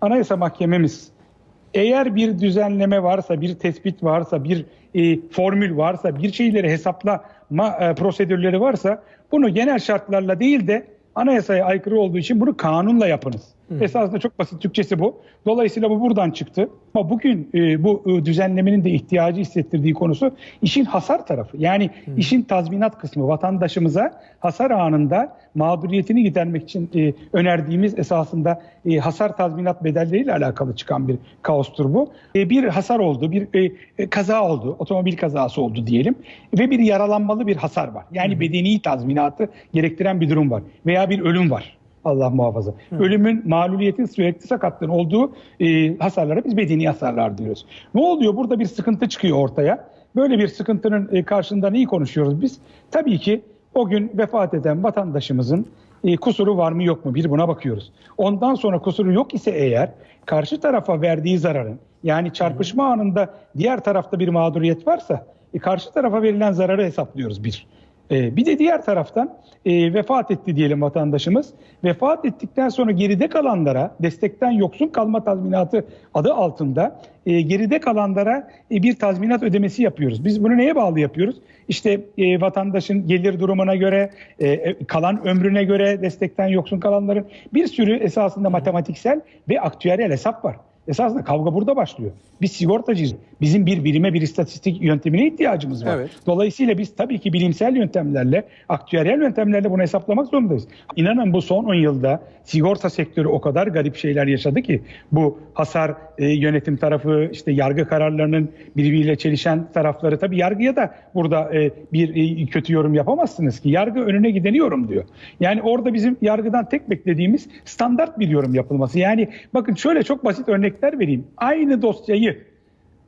Anayasa Mahkememiz eğer bir düzenleme varsa, bir tespit varsa, bir e, formül varsa, bir şeyleri hesaplama e, prosedürleri varsa bunu genel şartlarla değil de anayasaya aykırı olduğu için bunu kanunla yapınız. Esasında çok basit Türkçesi bu. Dolayısıyla bu buradan çıktı. Ama bugün e, bu e, düzenlemenin de ihtiyacı hissettirdiği konusu işin hasar tarafı. Yani işin tazminat kısmı vatandaşımıza hasar anında mağduriyetini gidermek için e, önerdiğimiz esasında e, hasar tazminat bedelleriyle alakalı çıkan bir kaostur bu. E, bir hasar oldu, bir e, e, kaza oldu, otomobil kazası oldu diyelim ve bir yaralanmalı bir hasar var. Yani bedeni tazminatı gerektiren bir durum var veya bir ölüm var. Allah muhafaza. Ölümün, mağluliyetin, sürekli sakatlığın olduğu e, hasarlara biz bedeni hasarlar diyoruz. Ne oluyor? Burada bir sıkıntı çıkıyor ortaya. Böyle bir sıkıntının e, karşında neyi konuşuyoruz biz? Tabii ki o gün vefat eden vatandaşımızın e, kusuru var mı yok mu? Bir buna bakıyoruz. Ondan sonra kusuru yok ise eğer karşı tarafa verdiği zararın yani çarpışma anında diğer tarafta bir mağduriyet varsa e, karşı tarafa verilen zararı hesaplıyoruz bir. Ee, bir de diğer taraftan e, vefat etti diyelim vatandaşımız. Vefat ettikten sonra geride kalanlara destekten yoksun kalma tazminatı adı altında e, geride kalanlara e, bir tazminat ödemesi yapıyoruz. Biz bunu neye bağlı yapıyoruz? İşte vatandaşın gelir durumuna göre, kalan ömrüne göre destekten yoksun kalanların bir sürü esasında matematiksel ve aktüeryel hesap var. Esasında kavga burada başlıyor. Biz sigortacıyız. Bizim bir bilime, bir istatistik yöntemine ihtiyacımız var. Evet. Dolayısıyla biz tabii ki bilimsel yöntemlerle, aktüeryel yöntemlerle bunu hesaplamak zorundayız. İnanın bu son 10 yılda sigorta sektörü o kadar garip şeyler yaşadı ki bu hasar e, yönetim tarafı, işte yargı kararlarının birbiriyle çelişen tarafları tabii yargıya da burada e, bir e, kötü yorum yapamazsınız ki. Yargı önüne gideni yorum diyor. Yani orada bizim yargıdan tek beklediğimiz standart bir yorum yapılması. Yani bakın şöyle çok basit örnekler vereyim. Aynı dosyayı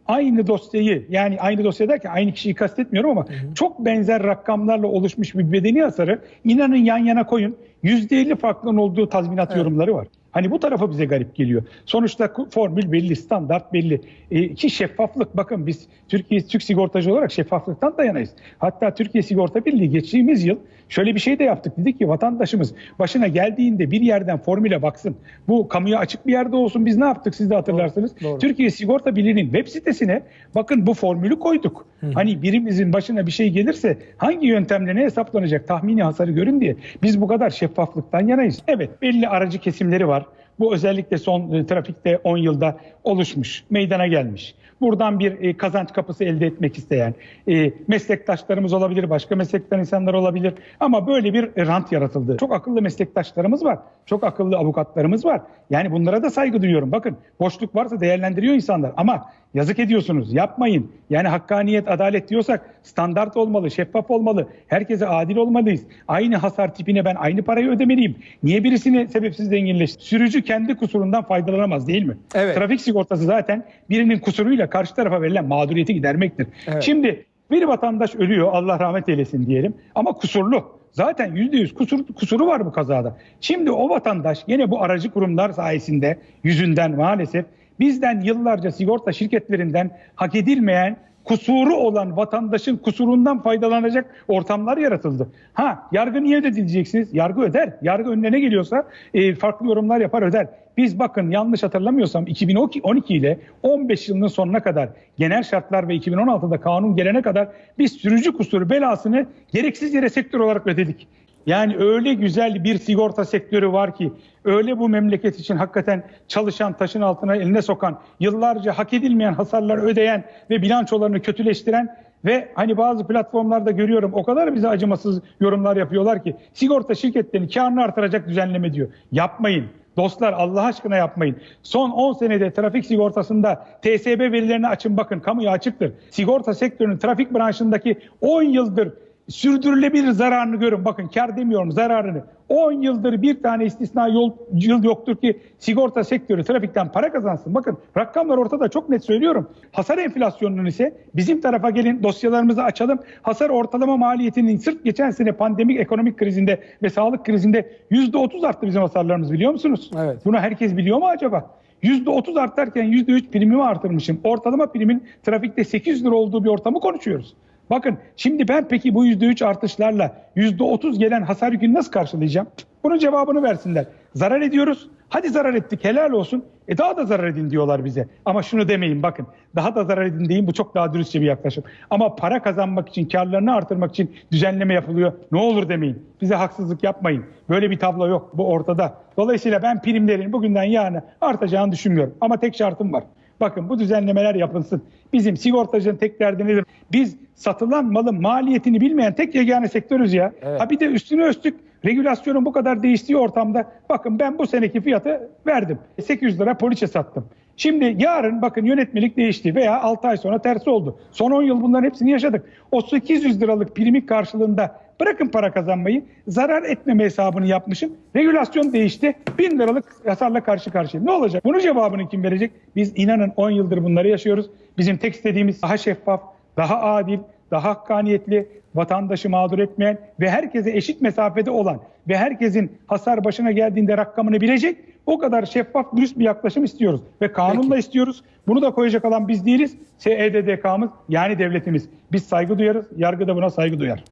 aynı dosyayı yani aynı dosya derken aynı kişiyi kastetmiyorum ama çok benzer rakamlarla oluşmuş bir bedeni hasarı inanın yan yana koyun %50 farklının olduğu tazminat yorumları var. Hani bu tarafa bize garip geliyor. Sonuçta formül belli, standart belli. E, ki şeffaflık bakın biz Türkiye Türk sigortacı olarak şeffaflıktan dayanayız. Hatta Türkiye Sigorta Birliği geçtiğimiz yıl şöyle bir şey de yaptık. Dedik ki vatandaşımız başına geldiğinde bir yerden formüle baksın. Bu kamuya açık bir yerde olsun. Biz ne yaptık siz de hatırlarsınız. doğru. Türkiye Sigorta Birliği'nin web sitesine bakın bu formülü koyduk. Hani birimizin başına bir şey gelirse hangi yöntemle ne hesaplanacak tahmini hasarı görün diye. Biz bu kadar şeffaflıktan yanayız. Evet belli aracı kesimleri var. Bu özellikle son e, trafikte 10 yılda oluşmuş, meydana gelmiş. Buradan bir e, kazanç kapısı elde etmek isteyen e, meslektaşlarımız olabilir, başka meslekten insanlar olabilir. Ama böyle bir rant yaratıldı. Çok akıllı meslektaşlarımız var, çok akıllı avukatlarımız var. Yani bunlara da saygı duyuyorum. Bakın boşluk varsa değerlendiriyor insanlar. Ama yazık ediyorsunuz, yapmayın. Yani hakkaniyet, adalet diyorsak standart olmalı, şeffaf olmalı. Herkese adil olmalıyız. Aynı hasar tipine ben aynı parayı ödemeliyim. Niye birisini sebepsiz zenginleştir? Sürücü kendi kusurundan faydalanamaz değil mi? Evet. Trafik sigortası zaten birinin kusuruyla karşı tarafa verilen mağduriyeti gidermektir. Evet. Şimdi bir vatandaş ölüyor Allah rahmet eylesin diyelim ama kusurlu. Zaten %100 kusur, kusuru var bu kazada. Şimdi o vatandaş yine bu aracı kurumlar sayesinde yüzünden maalesef bizden yıllarca sigorta şirketlerinden hak edilmeyen kusuru olan vatandaşın kusurundan faydalanacak ortamlar yaratıldı. Ha yargı niye ödedi diyeceksiniz? Yargı öder. Yargı önüne ne geliyorsa e, farklı yorumlar yapar öder. Biz bakın yanlış hatırlamıyorsam 2012 ile 15 yılının sonuna kadar genel şartlar ve 2016'da kanun gelene kadar biz sürücü kusuru belasını gereksiz yere sektör olarak ödedik. Yani öyle güzel bir sigorta sektörü var ki öyle bu memleket için hakikaten çalışan taşın altına eline sokan yıllarca hak edilmeyen hasarlar ödeyen ve bilançolarını kötüleştiren ve hani bazı platformlarda görüyorum o kadar bize acımasız yorumlar yapıyorlar ki sigorta şirketlerinin karını artıracak düzenleme diyor. Yapmayın. Dostlar Allah aşkına yapmayın. Son 10 senede trafik sigortasında TSB verilerini açın bakın kamuya açıktır. Sigorta sektörünün trafik branşındaki 10 yıldır sürdürülebilir zararını görün. Bakın kar demiyorum zararını. 10 yıldır bir tane istisna yol, yıl yoktur ki sigorta sektörü trafikten para kazansın. Bakın rakamlar ortada çok net söylüyorum. Hasar enflasyonunun ise bizim tarafa gelin dosyalarımızı açalım. Hasar ortalama maliyetinin sırf geçen sene pandemik ekonomik krizinde ve sağlık krizinde %30 arttı bizim hasarlarımız biliyor musunuz? Evet. Bunu herkes biliyor mu acaba? %30 artarken %3 primimi artırmışım. Ortalama primin trafikte 800 lira olduğu bir ortamı konuşuyoruz. Bakın şimdi ben peki bu %3 artışlarla %30 gelen hasar yükünü nasıl karşılayacağım? Bunun cevabını versinler. Zarar ediyoruz. Hadi zarar ettik helal olsun. E daha da zarar edin diyorlar bize. Ama şunu demeyin bakın. Daha da zarar edin deyin bu çok daha dürüstçe bir yaklaşım. Ama para kazanmak için, karlarını artırmak için düzenleme yapılıyor. Ne olur demeyin. Bize haksızlık yapmayın. Böyle bir tablo yok. Bu ortada. Dolayısıyla ben primlerin bugünden yarına artacağını düşünmüyorum. Ama tek şartım var. Bakın bu düzenlemeler yapılsın. Bizim sigortacının tek derdi nedir? Biz satılan malın maliyetini bilmeyen tek yegane sektörüz ya. Evet. Ha bir de üstüne üstlük regülasyonun bu kadar değiştiği ortamda bakın ben bu seneki fiyatı verdim. 800 lira poliçe sattım. Şimdi yarın bakın yönetmelik değişti veya 6 ay sonra tersi oldu. Son 10 yıl bunların hepsini yaşadık. O 800 liralık primik karşılığında bırakın para kazanmayı zarar etmeme hesabını yapmışım. Regülasyon değişti. 1000 liralık hasarla karşı karşıya. Ne olacak? Bunun cevabını kim verecek? Biz inanın 10 yıldır bunları yaşıyoruz. Bizim tek istediğimiz daha şeffaf, daha adil, daha hakkaniyetli, vatandaşı mağdur etmeyen ve herkese eşit mesafede olan ve herkesin hasar başına geldiğinde rakamını bilecek o kadar şeffaf, dürüst bir yaklaşım istiyoruz. Ve kanunla Peki. istiyoruz. Bunu da koyacak olan biz değiliz. SEDDK'mız yani devletimiz. Biz saygı duyarız, yargı da buna saygı duyar.